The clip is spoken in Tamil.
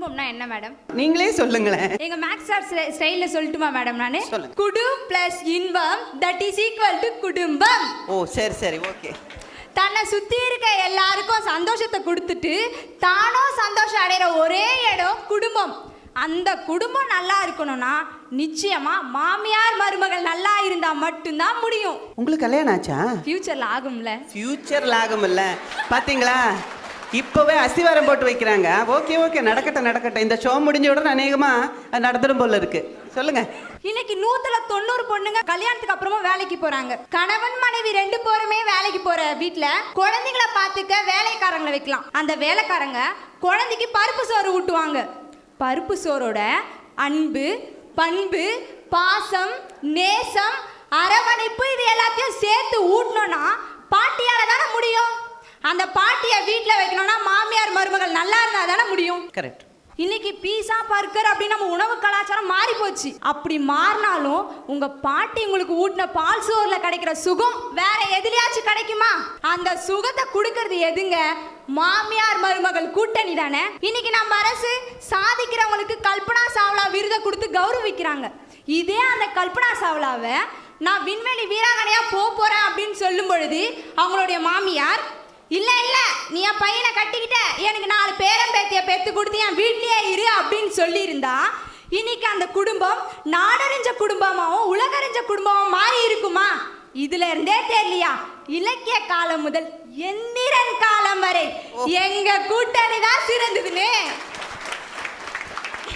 குடும்பம்னா என்ன மேடம் நீங்களே சொல்லுங்களேன். எங்க மேக்ஸ் சார் ஸ்டைல்ல சொல்லட்டுமா மேடம் நானு? சொல்லுங்க. குடு பிளஸ் இன்பம் தட் இஸ் ஈக்குவல் டு குடும்பம். ஓ சரி சரி ஓகே. தன்னை சுத்தி இருக்க எல்லாருக்கும் சந்தோஷத்தை கொடுத்துட்டு தானும் சந்தோஷம் அடைகிற ஒரே இடம் குடும்பம். அந்த குடும்பம் நல்லா இருக்கணும்னா நிச்சயமா மாமியார் மருமகள் நல்லா இருந்தா மட்டும்தான் முடியும். உங்களுக்கு கல்யாணம் ஆச்சா? ஃபியூச்சர்ல ஆகும்ல. ஃபியூச்சர்ல ஆகும்ல. பாத்தீங்களா? இப்போவே அஸ்திவாரம் போட்டு வைக்கிறாங்க. ஓகே ஓகே நடக்கட்டும் நடக்கட்டும். இந்த ஷோ முடிஞ்ச உடனே அநேகமா நடத்தணும் நடந்துடும் போல இருக்கு. சொல்லுங்க. இன்னைக்கு நூத்துல தொண்ணூறு பொண்ணுங்க கல்யாணத்துக்கு அப்புறமா வேலைக்கு போறாங்க. கணவன் மனைவி ரெண்டு பேருமே வேலைக்கு போற வீட்டுல குழந்தைங்கள பாத்துக்க வேலைக்காரங்களை வைக்கலாம். அந்த வேலைக்காரங்க குழந்தைக்கு பருப்பு சோறு ஊட்டுவாங்க. பருப்பு சோறோட அன்பு பண்பு பாசம் நேசம் அரவணைப்பு இது எல்லாத்தையும் சேர்த்து ஊட்டணும்னா அந்த பாட்டியை வீட்ல வைக்கணும்னா மாமியார் மருமகள் நல்லா இருந்தா தானே முடியும். கரெக்ட் இன்னைக்கு பீஸா பர்கர் அப்படின்னு நம்ம உணவு கலாச்சாரம் மாறி போச்சு. அப்படி மாறினாலும் உங்க பாட்டி உங்களுக்கு ஊட்டின பால் சோறுல கிடைக்கிற சுகம் வேற எதுலயாச்சும் கிடைக்குமா? அந்த சுகத்தை கொடுக்கறது எதுங்க? மாமியார் மருமகள் கூட்டணி தானே? இன்னைக்கு நம்ம அரசு சாதிக்கிறவங்களுக்கு கல்பனா சாவ்லா விருதை கொடுத்து கௌரவிக்கிறாங்க. இதே அந்த கல்பனா சாவ்லாவை நான் விண்வெளி வீராங்கனையா போக போறேன் அப்படின்னு சொல்லும் பொழுது அவங்களுடைய மாமியார் இல்ல இல்ல. நீ என் பையனை கட்டிக்கிட்ட. எனக்கு நாலு பேரன் பேத்திய பெத்து கொடுத்து என் வீட்லயே இரு அப்படின்னு சொல்லியிருந்தா இன்னைக்கு அந்த குடும்பம் நாடறிஞ்ச குடும்பமாவும் உலகறிஞ்ச குடும்பமும் மாறி இருக்குமா? இதுல இருந்தே தெரியலையா? இலக்கிய காலம் முதல் எந்திரன் காலம் வரை எங்க கூட்டணி தான் சிறந்ததுன்னு.